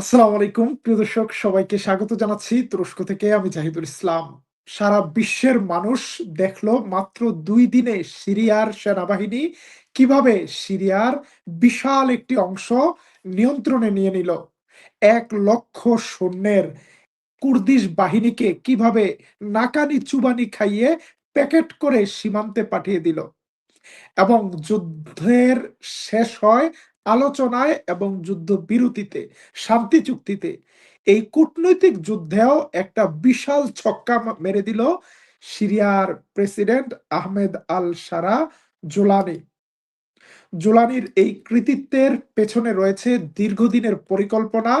আসসালামু আলাইকুম, প্রিয় দর্শক, সবাইকে স্বাগত জানাচ্ছি তুরস্ক থেকে। আমি জাহিদুল ইসলাম। সারা বিশ্বের মানুষ দেখল মাত্র দুই দিনে সিরিয়ার সেনাবাহিনী কীভাবে সিরিয়ার বিশাল একটি অংশ নিয়ন্ত্রণে নিয়ে নিল। এক লক্ষ সৈন্যের কুর্দিশ বাহিনীকে কীভাবে নাকানি চুবানি খাইয়ে প্যাকেট করে সীমান্তে পাঠিয়ে দিল। এবং যুদ্ধের শেষ হয় আলোচনায় এবং যুদ্ধ বিরতিতে শান্তি চুক্তিতে, এই কূটনৈতিক যুদ্ধেও একটা বিশাল ছক্কা মেরে দিল সিরিয়ার president Ahmed al Sharaa Jolani. জোলানির এই কৃতিত্বের পেছনে রয়েছে দীর্ঘদিনের পরিকল্পনা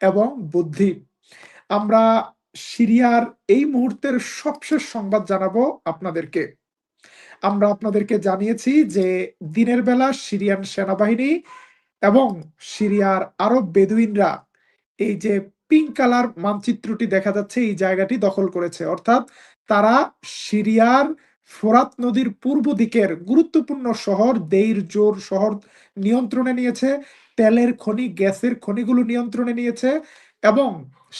এবং বুদ্ধি। আমরা সিরিয়ার এই মুহূর্তের সবশেষ সংবাদ জানাব আপনাদেরকে। আমরা আপনাদেরকে জানিয়েছি যে দিনের বেলা সিরিয়ান সেনাবাহিনী এবং সিরিয়ার আরব বেদুইনরা এই যে পিঙ্ক কালার মানচিত্রটি দেখা যাচ্ছে, এই জায়গাটি দখল করেছে। অর্থাৎ তারা সিরিয়ার ফোরাত নদীর পূর্ব দিকের গুরুত্বপূর্ণ শহর দেইর জোর শহর নিয়ন্ত্রণে নিয়েছে, তেলের খনি, গ্যাসের খনিগুলো নিয়ন্ত্রণে নিয়েছে এবং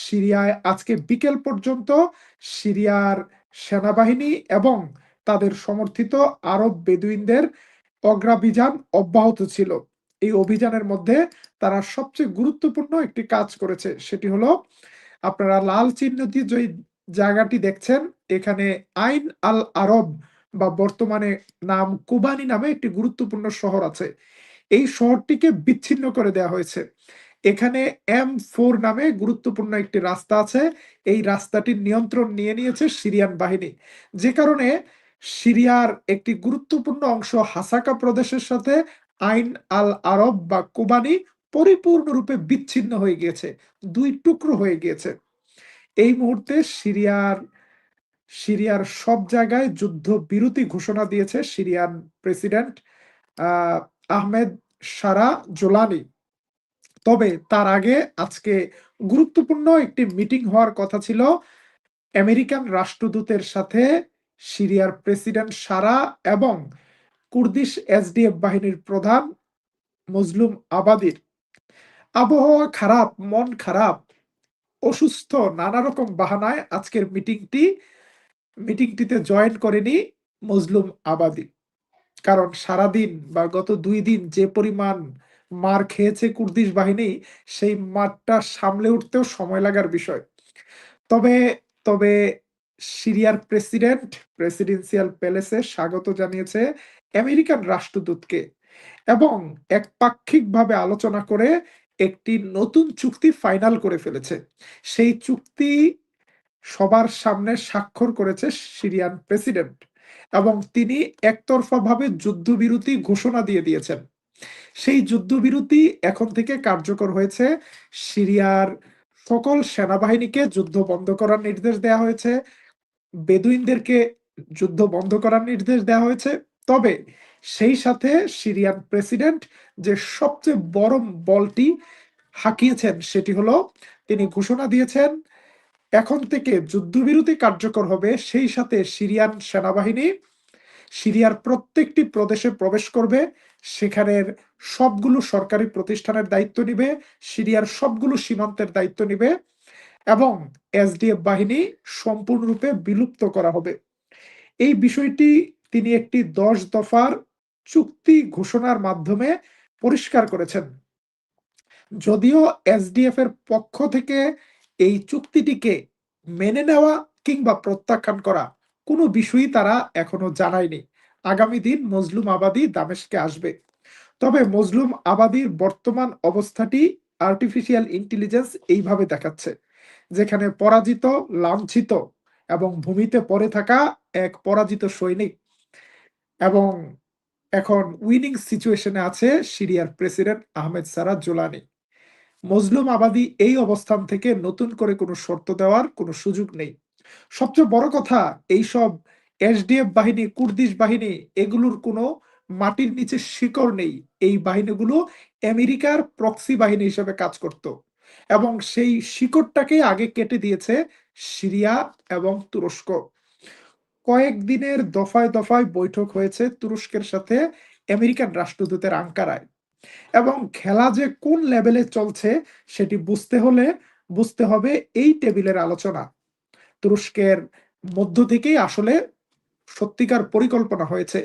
সিরিয়ায় আজকে বিকেল পর্যন্ত সিরিয়ার সেনাবাহিনী এবং তাদের সমর্থিত আরব বেদুইনদের অগ্রাভিযান অব্যাহত ছিল। এই অভিযানের মধ্যে তারা সবচেয়ে গুরুত্বপূর্ণ একটি কাজ করেছে। সেটি হলো আপনারা লাল চিহ্ন দিয়ে যে জায়গাটি দেখছেন, এখানে আইন আল আরব বা বর্তমানে নাম কুবানি নামে একটি গুরুত্বপূর্ণ শহর আছে। এই শহরটিকে বিচ্ছিন্ন করে দেওয়া হয়েছে। এখানে এম ফোর নামে গুরুত্বপূর্ণ একটি রাস্তা আছে। এই রাস্তাটির নিয়ন্ত্রণ নিয়ে নিয়েছে সিরিয়ান বাহিনী। যে কারণে সিরিয়ার একটি গুরুত্বপূর্ণ অংশ হাসাকা প্রদেশের সাথে আইন আল আরব বা কোবানি পরিপূর্ণরূপে বিচ্ছিন্ন হয়ে গিয়েছে, দুই টুকরো হয়ে গিয়েছে। এই মুহূর্তে সিরিয়ার সিরিয়ার সব জায়গায় যুদ্ধ বিরতি ঘোষণা দিয়েছে Syrian president Ahmed Sharaa Jolani. তবে তার আগে আজকে গুরুত্বপূর্ণ একটি মিটিং হওয়ার কথা ছিল। আমেরিকান রাষ্ট্রদূতের সাথে সিরিয়ার প্রেসিডেন্ট সারা এবং কুর্দিশ এসডিএফ বাহিনীর প্রধান মজলুম আবাদির। আবহাওয়া খারাপ, মন খারাপ, অসুস্থ নানা রকম বাহানায় আজকের মিটিংটি, মিটিংটিতে জয়েন করেনি মজলুম আবাদি কারণ সারাদিন বা গত দুই দিন যে পরিমাণ মার খেয়েছে কুর্দিশ বাহিনী, সেই মারটা সামলে উঠতেও সময় লাগার বিষয়। তবে তবে সিরিয়ার প্রেসিডেন্ট, প্রেসিডেন্সিয়াল প্যালেসে স্বাগত জানিয়েছে আমেরিকান রাষ্ট্রদূতকে এবং একপাক্ষিকভাবে আলোচনা করে একটি নতুন চুক্তি ফাইনাল করে ফেলেছে। সেই চুক্তি সবার সামনে স্বাক্ষর করেছে সিরিয়ান প্রেসিডেন্ট এবং তিনি একতরফাভাবে যুদ্ধবিরতি ঘোষণা দিয়ে দিয়েছেন। সেই যুদ্ধবিরতি এখন থেকে কার্যকর হয়েছে। সিরিয়ার সকল সেনাবাহিনীকে যুদ্ধ বন্ধ করার নির্দেশ দেওয়া হয়েছে। বেদুইনদেরকে যুদ্ধ বন্ধ করার নির্দেশ দেওয়া হয়েছে। তবে সেই সাথে সিরিয়ান প্রেসিডেন্ট যে সবচেয়ে বড় বলটি হাঁকিয়েছেন সেটি হলো, তিনি ঘোষণা দিয়েছেন, এখন থেকে যুদ্ধবিরতি কার্যকর হবে, সেই সাথে সিরিয়ান সেনাবাহিনী সিরিয়ার প্রত্যেকটি প্রদেশে প্রবেশ করবে সেখানের সবগুলো সরকারি প্রতিষ্ঠানের দায়িত্ব নিবে, সিরিয়ার সবগুলো সীমান্তের দায়িত্ব নিবে এবং এসডিএফ বাহিনী সম্পূর্ণরূপে বিলুপ্ত করা হবে। এই বিষয়টি তিনি একটি দশ দফার চুক্তি ঘোষণার মাধ্যমে পরিষ্কার করেছেন। যদিও এসডিএফ এর পক্ষ থেকে এই চুক্তিটিকে মেনে নেওয়া কিংবা প্রত্যাখ্যান করা কোনো বিষয়ই তারা এখনও জানায়নি। আগামী দিন মজলুম আবাদি দামেশকে আসবে। তবে মজলুম আবাদির বর্তমান অবস্থাটি আর্টিফিশিয়াল ইন্টেলিজেন্স এইভাবে দেখাচ্ছে, যেখানে পরাজিত, লাঞ্ছিত এবং ভূমিতে পড়ে থাকা এক পরাজিত সৈনিক এবং এখন উইনিং সিচুয়েশনে আছে সিরিয়ার প্রেসিডেন্ট আহমেদ সারা জোলানি। মজলুম আবাদি এই অবস্থান থেকে নতুন করে কোনো শর্ত দেওয়ার কোনো সুযোগ নেই। সবচেয়ে বড় কথা, এইসব এসডিএফ বাহিনী, কুর্দিশ বাহিনী, এগুলোর কোনো মাটির নিচে শিকড় নেই। এই বাহিনীগুলো আমেরিকার প্রক্সি বাহিনী হিসেবে কাজ করত এবং সেই শিকড়টাকে আগে কেটে দিয়েছে সিরিয়া এবং তুরস্ক। কয়েকদিনের দফায় দফায় বৈঠক হয়েছে তুরস্কের সাথে আমেরিকান রাষ্ট্রদূতের আঙ্কারায়। এবং খেলা যে কোন লেভেলে চলছে সেটি বুঝতে হলে বুঝতে হবে এই টেবিলের আলোচনা। তুরস্কের মধ্য থেকেই আসলে সত্যিকার পরিকল্পনা হয়েছে।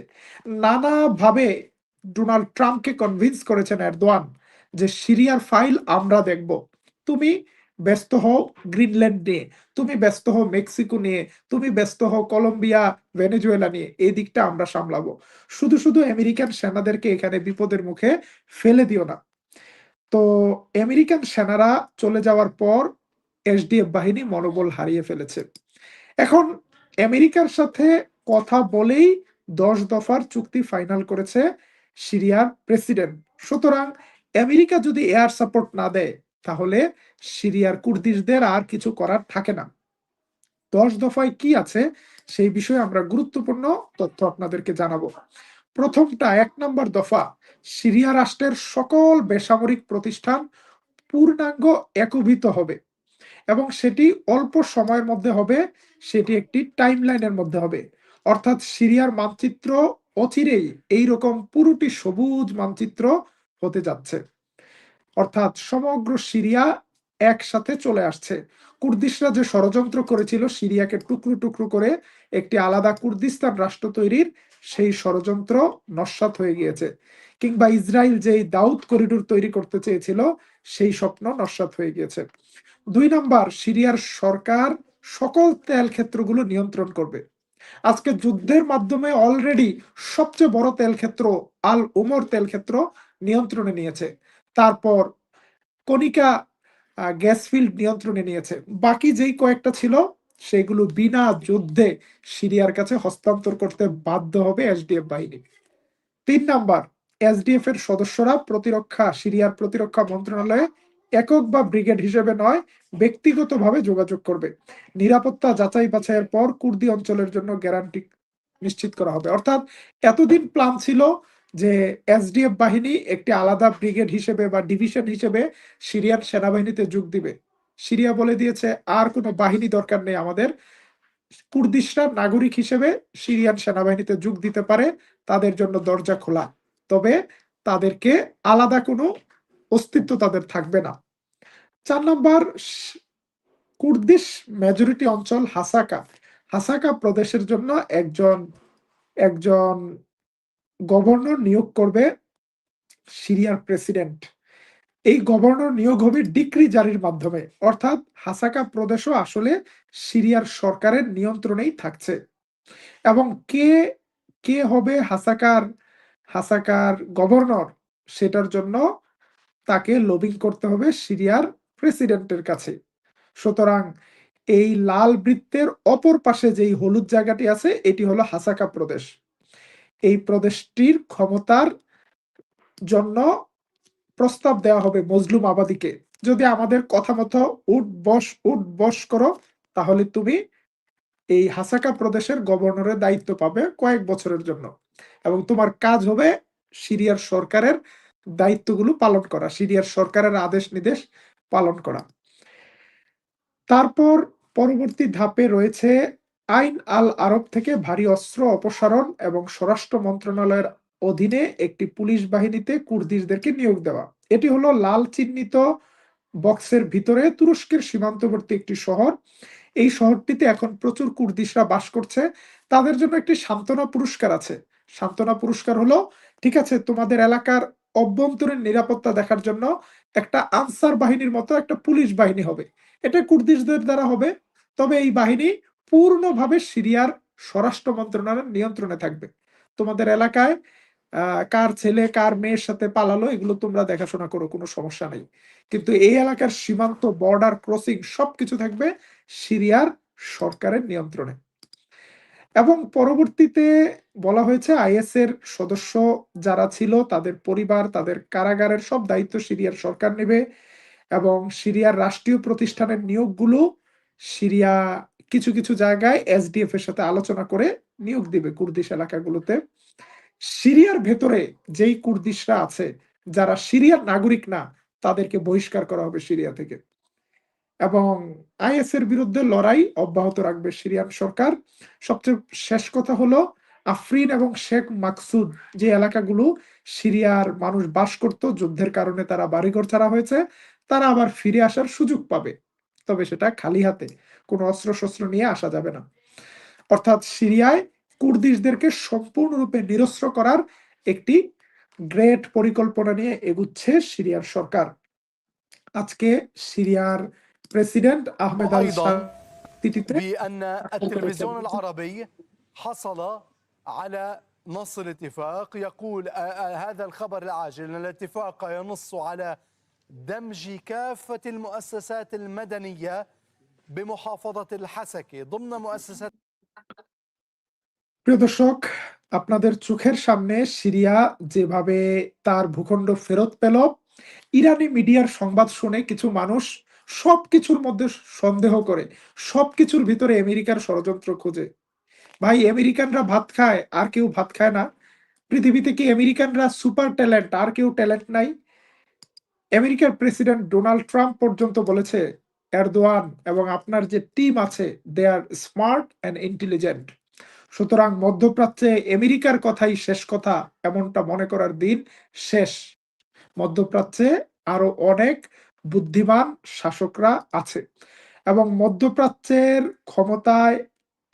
নানাভাবে ডোনাল্ড ট্রাম্পকে কনভিন্স করেছেন এরদোয়ান যে সিরিয়ার ফাইল আমরা দেখব। তুমি ব্যস্ত হও গ্রিনল্যান্ড নিয়ে তুমি ব্যস্ত হও মেক্সিকো নিয়ে, তুমি ব্যস্ত হও কলম্বিয়া, ভেনেজুয়েলা নিয়ে, এই দিকটা আমরা সামলাবো। শুধু শুধু আমেরিকান সেনাদেরকে এখানে বিপদের মুখে ফেলে দিও না। তো আমেরিকান সেনারা চলে যাওয়ার পর এসডিএফ বাহিনী মনোবল হারিয়ে ফেলেছে। এখন আমেরিকার সাথে কথা বলেই দশ দফার চুক্তি ফাইনাল করেছে সিরিয়ার প্রেসিডেন্ট। সুতরাং আমেরিকা যদি এয়ার সাপোর্ট না দেয় তাহলে সিরিয়ার কুর্দিশদের আর কিছু করার থাকে না। দশ দফায় কি আছে সেই বিষয়ে আমরা গুরুত্বপূর্ণ তথ্য আপনাদেরকে জানাব। প্রথমটা, এক নম্বর দফা, সিরিয়া রাষ্ট্রের সকল বেসামরিক প্রতিষ্ঠান পূর্ণাঙ্গ একীভূত হবে এবং সেটি অল্প সময়ের মধ্যে হবে, সেটি একটি টাইম লাইনের মধ্যে হবে। অর্থাৎ সিরিয়ার মানচিত্র অচিরেই এইরকম পুরোটি সবুজ মানচিত্র হতে যাচ্ছে। অর্থাৎ সমগ্র সিরিয়া একসাথে চলে আসছে। কুর্দিশরা যে ষড়যন্ত্র করেছিল, সিরিয়াকে টুকরো টুকরো করে একটি আলাদা কুর্দিস্তান রাষ্ট্র তৈরির সেই ষড়যন্ত্র নস্বাত হয়ে গিয়েছে। কিংবা ইসরায়েল যেই দাউদ করিডোর তৈরি করতে চেয়েছিল, সেই স্বপ্ন নস্বাত হয়ে গিয়েছে। দুই নম্বর, সিরিয়ার সরকার সকল তেল ক্ষেত্রগুলো নিয়ন্ত্রণ করবে। আজকে যুদ্ধের মাধ্যমে অলরেডি সবচেয়ে বড় তেল ক্ষেত্র আল উমর তেল ক্ষেত্র নিয়ন্ত্রণে নিয়েছে। তারপর কনিকা গ্যাস ফিল্ড নিয়ন্ত্রণে নিয়েছে। বাকি যেই কয়েকটা ছিল, সেগুলো বিনা যুদ্ধে সিরিয়ার কাছে হস্তান্তর করতে বাধ্য হবে এসডিএফ বাহিনী। তিন নাম্বার এসডিএফ এর সদস্যরা প্রতিরক্ষা, সিরিয়ার প্রতিরক্ষা মন্ত্রণালয়ে একক বা ব্রিগেড হিসেবে নয়, ব্যক্তিগতভাবে যোগাযোগ করবে। নিরাপত্তা যাচাই বাছাইয়ের পর কুর্দি অঞ্চলের জন্য গ্যারান্টি নিশ্চিত করা হবে। অর্থাৎ এতদিন প্ল্যান ছিল যে এসডিএফ বাহিনী একটি আলাদা ব্রিগেড হিসেবে বা ডিভিশন হিসেবে সিরিয়ান সেনাবাহিনীতে যোগ দিবে। সিরিয়া বলে দিয়েছে, আর কোনো বাহিনী দরকার নেই আমাদের। কুর্দিশরা নাগরিক হিসেবে সিরিয়ান সেনাবাহিনীতে যোগ দিতে পারে, তাদের জন্য দরজা খোলা। তবে তাদেরকে আলাদা কোনো অস্তিত্ব তাদের থাকবে না। চার নম্বর, কুর্দিশ মেজরিটি অঞ্চল হাসাকা। হাসাকা প্রদেশের জন্য একজন একজন গভর্নর নিয়োগ করবে সিরিয়ার প্রেসিডেন্ট। এই গভর্নর নিয়োগ হবে ডিক্রি জারির মাধ্যমে, অর্থাৎ হাসাকা প্রদেশও আসলে সিরিয়ার সরকারের নিয়ন্ত্রণেই থাকছে। এবং কে কে হবে হাসাকার হাসাকার গভর্নর, সেটার জন্য তাকে লবিং করতে হবে সিরিয়ার প্রেসিডেন্টের কাছে। সুতরাং এই লাল বৃত্তের অপর পাশে যেই হলুদ জায়গাটি আছে, এটি হলো হাসাকা প্রদেশ। এই প্রদেশটির ক্ষমতার জন্য প্রস্তাব দেওয়া হবে মজলুম আবাদিকে। যদি আমাদের কথা মতো উঠ, বস উঠ, বস করো, তাহলে তুমি এই হাসাকা প্রদেশের গভর্নরের দায়িত্ব পাবে কয়েক বছরের জন্য। এবং তোমার কাজ হবে সিরিয়ার সরকারের দায়িত্বগুলো পালন করা, সিরিয়ার সরকারের আদেশ নির্দেশ পালন করা। তারপর পরবর্তী ধাপে রয়েছে আইন আল আরব থেকে ভারী অস্ত্র অপসারণ এবং স্বরাষ্ট্র মন্ত্রণালয়ের অধীনে একটি পুলিশ বাহিনীতে কুর্দিশদেরকে নিয়োগ দেওয়া। এটি হলো লাল চিহ্নিত বক্সের ভিতরে তুরস্কের সীমান্তবর্তী একটি শহর। এই শহরটিতে এখন প্রচুর কুর্দিশরা বাস করছে। তাদের জন্য একটি সান্ত্বনা পুরস্কার আছে। সান্ত্বনা পুরস্কার হলো, ঠিক আছে, তোমাদের এলাকার অভ্যন্তরীণ নিরাপত্তা দেখার জন্য একটা আনসার বাহিনীর মতো একটা পুলিশ বাহিনী হবে। এটা কুর্দিশদের দ্বারা হবে। তবে এই বাহিনী পূর্ণভাবে সিরিয়ার স্বরাষ্ট্র মন্ত্রণালয়ের নিয়ন্ত্রণে থাকবে। তোমাদের এলাকায় কার ছেলে, কার মেয়ের সাথে পালালো, এগুলো তোমরা দেখাশোনা করো, কোনো সমস্যা নেই। কিন্তু এই এলাকার সীমান্ত বর্ডার ক্রসিং সবকিছু থাকবে সিরিয়ার সরকারের নিয়ন্ত্রণে। এবং পরবর্তীতে বলা হয়েছে, আইএস এর সদস্য যারা ছিল, তাদের পরিবার, তাদের কারাগারের সব দায়িত্ব সিরিয়ার সরকার নেবে এবং সিরিয়ার রাষ্ট্রীয় প্রতিষ্ঠানের নিয়োগগুলো সিরিয়া কিছু কিছু জায়গায় এসডিএফ এর সাথে আলোচনা করে নিয়োগ দিবে কুর্দিশ এলাকাগুলোতে। সিরিয়ার ভেতরে যেই কুর্দিশরা আছে, যারা সিরিয়ার নাগরিক না, তাদেরকে বহিষ্কার করা হবে সিরিয়া থেকে। এবং আইএস এর বিরুদ্ধে লড়াই অব্যাহত রাখবে সিরিয়ান সরকার। সবচেয়ে শেষ কথা হলো, আফরিন এবং শেখ মাকসুদ যে এলাকাগুলো সিরিয়ার মানুষ বাস করত, যুদ্ধের কারণে তারা বাড়িঘর ছাড়া হয়েছে, তারা আবার ফিরে আসার সুযোগ পাবে। তবে সেটা খালি হাতে কোনো অস্ত্র শস্ত্র নিয়ে আসা যাবে না অর্থাৎ সিরিয়ায় কুর্দিশদেরকে সম্পূর্ণরূপে নিরস্ত্র করার একটি গ্রেট পরিকল্পনা নিয়ে এগুচ্ছে সিরিয়ার সরকার আজকে সিরিয়ার প্রেসিডেন্ট আহমেদ আল وأيضاً শাহতিতে بأن التلفزيون العربي حصل على نص الاتفاق يقول آه، آه، هذا الخبر العاجل أن الاتفاق ينص على دمج كافة المؤسسات المدنية بمحافظة الحسكة ضمن مؤسسات প্রিয় দর্শক আপনাদের চোখের সামনে সিরিয়া যেভাবে তার ভূখণ্ড ফেরত পেল ইরানি মিডিয়ার সংবাদ শুনে কিছু মানুষ সবকিছুর মধ্যে সন্দেহ করে সবকিছুর ভিতরে আমেরিকার ষড়যন্ত্র খোঁজে ভাই আমেরিকানরা ভাত খায় আর কেউ ভাত খায় না পৃথিবীতে কি আমেরিকানরা সুপার ট্যালেন্ট আর কেউ ট্যালেন্ট নাই আমেরিকার প্রেসিডেন্ট ডোনাল্ড ট্রাম্প পর্যন্ত বলেছে, এরদোয়ান এবং আপনার যে টিম আছে they are smart and intelligent সুতরাং মধ্যপ্রাচ্যে আমেরিকার কথাই শেষ কথা, এমনটা মনে করার দিন শেষ। মধ্যপ্রাচ্যে আরও অনেক বুদ্ধিমান শাসকরা আছে এবং মধ্যপ্রাচ্যের ক্ষমতায়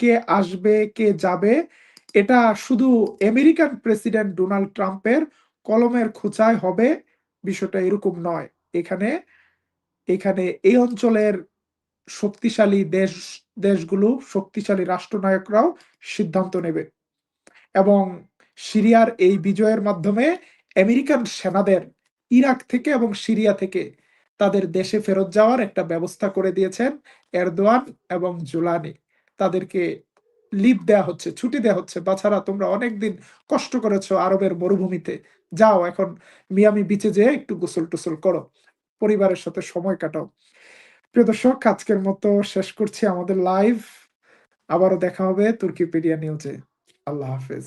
কে আসবে, কে যাবে, এটা শুধু আমেরিকান প্রেসিডেন্ট ডোনাল্ড ট্রাম্পের কলমের খোঁচায় হবে। বিষয়টা এরকম নয়। এখানে এখানে এই অঞ্চলের শক্তিশালী দেশ, দেশগুলো, শক্তিশালী রাষ্ট্রনায়করাও সিদ্ধান্ত নেবে। এবং সিরিয়ার এই বিজয়ের মাধ্যমে আমেরিকান সেনাদের ইরাক থেকে এবং সিরিয়া থেকে তাদের দেশে ফেরত যাওয়ার একটা ব্যবস্থা করে দিয়েছেন এরদোয়ান এবং জুলানি। তাদেরকে লিভ দেয়া হচ্ছে, ছুটি দেয়া হচ্ছে বাছারা তোমরা অনেকদিন কষ্ট করেছ আরবের মরুভূমিতে। যাও এখন মিয়ামি বিচে যেয়ে একটু গোসল টুসল করো, পরিবারের সাথে সময় কাটাও। প্রিয় দর্শক, আজকের মতো শেষ করছি আমাদের লাইভ আবারও দেখা হবে তুর্কিপিডিয়া নিউজে আল্লাহ হাফেজ।